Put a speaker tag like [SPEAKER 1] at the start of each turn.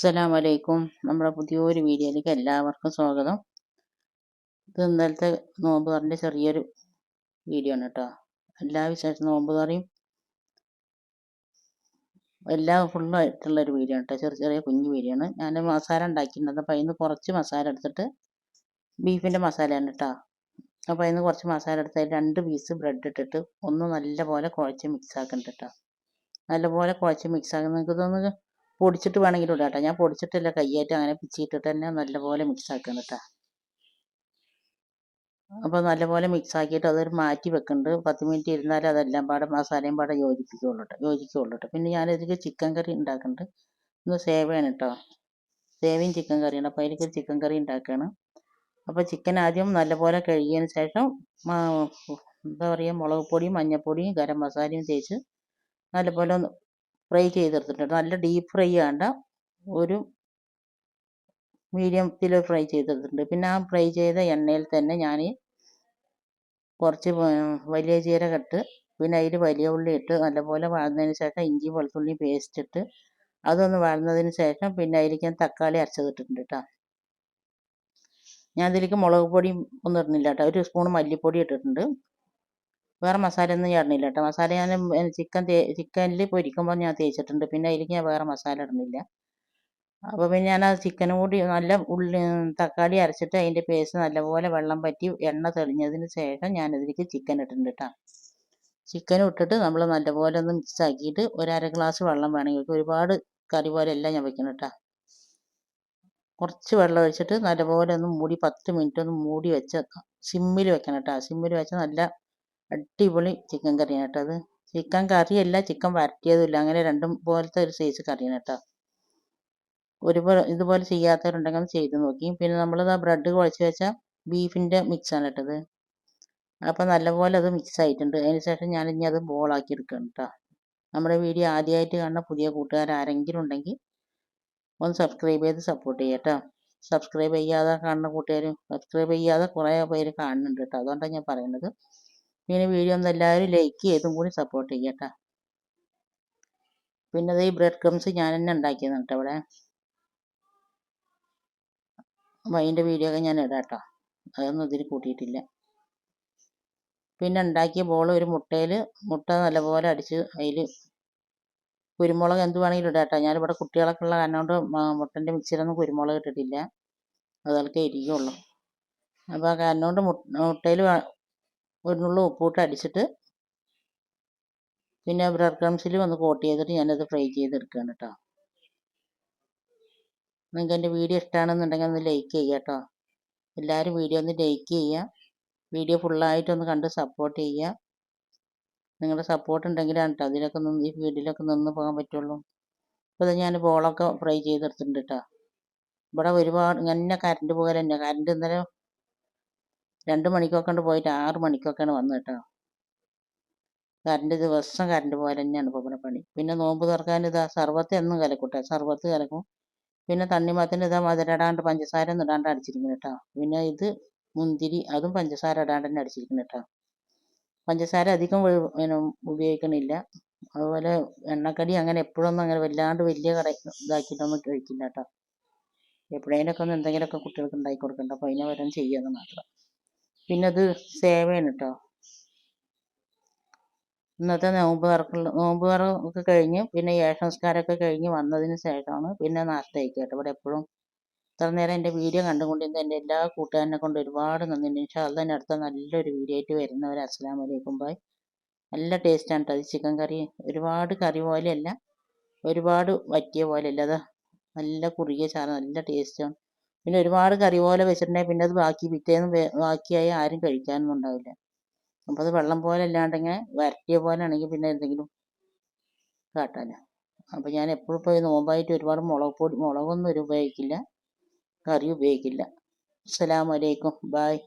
[SPEAKER 1] അസ്സലാമു വലൈക്കും നമ്മുടെ പുതിയൊരു വീഡിയോയിലേക്ക് എല്ലാവർക്കും സ്വാഗതം. ഇത് ഇന്നലത്തെ നോമ്പ് ചെറിയൊരു വീഡിയോ ആണ് കേട്ടോ എല്ലാ വിശേഷം നോമ്പ് തുറയും എല്ലാം ഫുള്ളായിട്ടുള്ള ഒരു വീഡിയോ ആണ് കേട്ടോ ചെറിയ ചെറിയ കുഞ്ഞു വീഡിയോ ആണ്. ഞാൻ മസാല ഉണ്ടാക്കിയിട്ടുണ്ട്. അപ്പോൾ അതിന് കുറച്ച് മസാല എടുത്തിട്ട് ബീഫിന്റെ മസാലയാണ് കേട്ടോ അപ്പോൾ അതിന് കുറച്ച് മസാല എടുത്ത് രണ്ട് പീസ് ബ്രെഡ് ഇട്ടിട്ട് ഒന്ന് നല്ലപോലെ കുഴച്ച് മിക്സ് ആക്കണ്ട കേട്ടോ നല്ലപോലെ കുഴച്ച് മിക്സ് ആക്കുന്ന നിങ്ങൾക്ക് തോന്നുന്നു പൊടിച്ചിട്ട് വേണമെങ്കിലും ഇടാം കേട്ടോ. ഞാൻ പൊടിച്ചിട്ടില്ല. കയ്യായിട്ട് അങ്ങനെ പിച്ചിട്ടിട്ട് തന്നെ നല്ലപോലെ മിക്സ് ആക്കണം കേട്ടോ. അപ്പോൾ നല്ലപോലെ മിക്സ് ആക്കിയിട്ട് അതൊരു മാറ്റി വെക്കുന്നുണ്ട് പത്ത് മിനിറ്റ് ഇരുന്നാൽ അതെല്ലാം പാടെ മസാലയും പാടെ യോജിപ്പിക്കുള്ളൂ കേട്ടോ യോജിക്കുള്ളൂ കേട്ടോ പിന്നെ ഞാനിതിലേക്ക് ചിക്കൻ കറി ഉണ്ടാക്കുന്നുണ്ട് ഇന്ന് സേവയാണ് കേട്ടോ സേവയും ചിക്കൻ കറിയാണ് അപ്പോൾ അതിലേക്ക് ചിക്കൻ കറി ഉണ്ടാക്കുകയാണ് അപ്പോൾ ചിക്കൻ ആദ്യം നല്ലപോലെ കഴുകിയതിന് ശേഷം എന്താ പറയുക മുളക് പൊടിയും മഞ്ഞൾപ്പൊടിയും ഗരം മസാലയും തേച്ച് നല്ലപോലെ ഒന്ന് ഫ്രൈ ചെയ്തെടുത്തിട്ടുണ്ട്. നല്ല ഡീപ്പ് ഫ്രൈ ആണ്ട ഒരു മീഡിയത്തിൽ ഫ്രൈ ചെയ്തെടുത്തിട്ടുണ്ട്. പിന്നെ ആ ഫ്രൈ ചെയ്ത എണ്ണയിൽ തന്നെ ഞാൻ കുറച്ച് വലിയ ജീരകം ഇട്ട് പിന്നെ അതിൽ വലിയ ഉള്ളി ഇട്ട് നല്ലപോലെ വാഴുന്നതിന് ശേഷം ഇഞ്ചി വെളുത്തുള്ളി പേസ്റ്റ് ഇട്ട് അതൊന്ന് വാഴുന്നതിന് ശേഷം പിന്നെ അതിലേക്ക് ഞാൻ തക്കാളി അരച്ചതിട്ടിട്ടുണ്ട് കേട്ടോ ഞാൻ അതിലേക്ക് മുളക് പൊടിയും ഒന്നും ഇടുന്നില്ല കേട്ടോ ഒരു സ്പൂൺ മല്ലിപ്പൊടി ഇട്ടിട്ടുണ്ട്. വേറെ മസാല ഒന്നും ചേർന്നില്ല കേട്ടോ. മസാല ഞാൻ ചിക്കൻ ചിക്കനിൽ പൊരിക്കുമ്പോൾ ഞാൻ തേച്ചിട്ടുണ്ട്. പിന്നെ അതിലേക്ക് ഞാൻ വേറെ മസാല ഇടുന്നില്ല. അപ്പോൾ പിന്നെ ഞാൻ ആ ചിക്കനും കൂടി നല്ല ഉള്ളി തക്കാളി അരച്ചിട്ട് അതിന്റെ പേസ്റ്റ് നല്ലപോലെ വെള്ളം പറ്റി എണ്ണ തെളിഞ്ഞതിന് ശേഷം ഞാൻ ഇതിലേക്ക് ചിക്കൻ ഇട്ടിട്ടുണ്ട് കേട്ടോ. ചിക്കനും ഇട്ടിട്ട് നമ്മൾ നല്ലപോലെ ഒന്ന് മിക്സ് ആക്കിയിട്ട് ഒരര ഗ്ലാസ് വെള്ളം വേണമെങ്കിൽ ഒരുപാട് കറി പോലെ എല്ലാം ഞാൻ വെക്കണം കേട്ടോ. കുറച്ച് വെള്ളം ഒഴിച്ചിട്ട് നല്ലപോലെ ഒന്ന് മൂടി പത്ത് മിനിറ്റ് ഒന്ന് മൂടി വെച്ച് സിമ്മിൽ വെക്കണം കേട്ടോ. സിമ്മിൽ വെച്ച് നല്ല അടിപൊളി ചിക്കൻ കറിയാണ് കേട്ടോ അത്. ചിക്കൻ കറിയല്ല ചിക്കൻ വരട്ടിയതുമില്ല. അങ്ങനെ രണ്ടും പോലത്തെ ഒരു സൈസ് കറിയാണ് കേട്ടോ. ഒരുപോലെ ഇതുപോലെ ചെയ്യാത്തവരുണ്ടെങ്കിൽ ചെയ്ത് നോക്കി. പിന്നെ നമ്മളിത് ആ ബ്രെഡ് കുഴച്ച് വെച്ച ബീഫിന്റെ മിക്സാണ് ഇട്ടത് അപ്പോൾ നല്ലപോലെ അത് മിക്സ് ആയിട്ടുണ്ട്. അതിന് ശേഷം ഞാൻ ഇനി അത് ബോളാക്കി എടുക്കണം കേട്ടോ. നമ്മുടെ വീഡിയോ ആദ്യമായിട്ട് കാണുന്ന പുതിയ കൂട്ടുകാർ ആരെങ്കിലും ഉണ്ടെങ്കിൽ ഒന്ന് സബ്സ്ക്രൈബ് ചെയ്ത് സപ്പോർട്ട് ചെയ്യുക കേട്ടോ. സബ്സ്ക്രൈബ് ചെയ്യാതെ കാണുന്ന കൂട്ടുകാർ സബ്സ്ക്രൈബ് ചെയ്യാതെ കുറേ പേര് കാണുന്നുണ്ട് കേട്ടോ. അതുകൊണ്ടാണ് ഞാൻ പറയുന്നത്. പിന്നെ വീഡിയോ ഒന്ന് എല്ലാവരും ലൈക്ക് ചെയ്തും കൂടി സപ്പോർട്ട് ചെയ്യട്ടോ. പിന്നെ അത് ഈ ബ്രെഡ് ക്രംസ് ഞാൻ തന്നെ ഉണ്ടാക്കിയത് കേട്ടോ ഇവിടെ. അതിന്റെ വീഡിയോ ഒക്കെ ഞാൻ ഇടാം കേട്ടോ അതൊന്നും ഇതിൽ കൂട്ടിയിട്ടില്ല. പിന്നെ ഉണ്ടാക്കിയ ബോൾ ഒരു മുട്ടയിൽ മുട്ട നല്ലപോലെ അടിച്ച് അതിൽ കുരുമുളക് എന്ത് വേണമെങ്കിലും ഇടാം കേട്ടോ ഞാനിവിടെ കുട്ടികളൊക്കെ ഉള്ള കാരണം കൊണ്ട് മുട്ടന്റെ മിക്സിയിലൊന്നും കുരുമുളക് ഇട്ടിട്ടില്ല. അതൊക്കെ ഇരിക്കുള്ളൂ അപ്പോൾ കാരണം കൊണ്ട് മുട്ടയിൽ ഒരു നുള്ളു ഉപ്പിട്ട് അടിച്ചിട്ട് പിന്നെ ബ്രെഡ് ക്രംസിൽ ഒന്ന് കോട്ട് ചെയ്തിട്ട് ഞാനത് ഫ്രൈ ചെയ്തെടുക്കുകയാണ് കേട്ടോ നിങ്ങൾക്ക് എന്റെ വീഡിയോ ഇഷ്ടമാണെന്നുണ്ടെങ്കിൽ ഒന്ന് ലൈക്ക് ചെയ്യുക കേട്ടോ എല്ലാവരും വീഡിയോ ഒന്ന് ലൈക്ക് ചെയ്യുക. വീഡിയോ ഫുള്ളായിട്ടൊന്ന് കണ്ട് സപ്പോർട്ട് ചെയ്യുക. നിങ്ങളുടെ സപ്പോർട്ട് ഉണ്ടെങ്കിലാണ് കേട്ടോ അതിലൊക്കെ നിന്ന് ഈ ഫീൽഡിലൊക്കെ നിന്ന് പോകാൻ പറ്റുള്ളൂ. അപ്പോൾ ഞാൻ ബോളൊക്കെ ഫ്രൈ ചെയ്തെടുത്തിട്ടുണ്ട് കേട്ടോ ഇവിടെ ഒരുപാട് ഇങ്ങനെ കറണ്ട് പോകലെന്നെ കറണ്ട് ഇന്നലെ രണ്ട് മണിക്കൊക്കെ പോയിട്ട് ആറ് മണിക്കൊക്കെയാണ് വന്നത് കേട്ടോ. കറണ്ട് ദിവസം കറണ്ട് പോലെ തന്നെയാണ് ഇപ്പോൾ പണി. പിന്നെ നോമ്പ് തുറക്കാൻ ഇതാ സർബത്ത് എന്നും കലക്കൂട്ടെ. സർബത്ത് കലക്കും. പിന്നെ തണ്ണിമത്തിന് ഇതാ മധുരടാണ്ട് പഞ്ചസാര ഒന്നും ഇടാണ്ട് അടിച്ചിരിക്കുന്നു കേട്ടോ. പിന്നെ ഇത് മുന്തിരി അതും പഞ്ചസാര ഇടാണ്ട് തന്നെ അടിച്ചിരിക്കുന്നു കേട്ടോ. പഞ്ചസാര അധികം ഉപയോഗിക്കണില്ല. അതുപോലെ എണ്ണക്കടി അങ്ങനെ എപ്പോഴൊന്നും അങ്ങനെ വല്ലാണ്ട് വലിയ കട ഇതാക്കിയിട്ടൊന്നും കഴിക്കില്ല കേട്ടോ. എപ്പോഴേലൊക്കെ ഒന്ന് എന്തെങ്കിലുമൊക്കെ കുട്ടികൾക്ക് ഉണ്ടാക്കി കൊടുക്കണ്ട? അപ്പോൾ അതിനെ വരെ ചെയ്യുമെന്ന് മാത്രം. പിന്നെ അത് സേവയാണ് കേട്ടോ ഇന്നത്തെ നോമ്പ് തുറക്കുള്ള നോമ്പ് തുറക്കെ കഴിഞ്ഞ് പിന്നെ ഏഷംസ്കാരമൊക്കെ കഴിഞ്ഞ് വന്നതിന് ശേഷമാണ് പിന്നെ നാശത്തേക്ക് കേട്ടോ ഇവിടെ എപ്പോഴും ഇത്ര നേരം എന്റെ വീഡിയോ കണ്ടുകൊണ്ടിരുന്ന എന്റെ എല്ലാ കൂട്ടുകാരനെ കൊണ്ട് ഒരുപാട് നന്ദി അത് തന്നെ അടുത്ത നല്ലൊരു വീഡിയോ ആയിട്ട് വരുന്നവർ അസ്സാം വലൈക്കും ബായ് നല്ല ടേസ്റ്റാണ് കേട്ടോ ചിക്കൻ കറി ഒരുപാട് കറി പോലെയല്ല ഒരുപാട് വറ്റിയ പോലെയല്ല. അത് നല്ല കുറുകിയ ചാറ് നല്ല ടേസ്റ്റാണ് പിന്നെ ഒരുപാട് കറി പോലെ വെച്ചിട്ടുണ്ടെങ്കിൽ പിന്നെ അത് ബാക്കി പിറ്റേന്ന് ബാക്കിയായി ആരും കഴിക്കാനൊന്നും ഉണ്ടാവില്ല. അപ്പോൾ അത് വെള്ളം പോലെ അല്ലാണ്ടിങ്ങനെ വരട്ടിയ പോലെ ആണെങ്കിൽ പിന്നെ എന്തെങ്കിലും കാട്ടാനോ അപ്പോൾ ഞാൻ എപ്പോഴും ഇപ്പോൾ നോമ്പായിട്ട് ഒരുപാട് മുളക് പൊടി മുളകൊന്നും ഒരു ഉപയോഗിക്കില്ല. കറി ഉപയോഗിക്കില്ല അസ്സലാമലൈക്കും ബായ്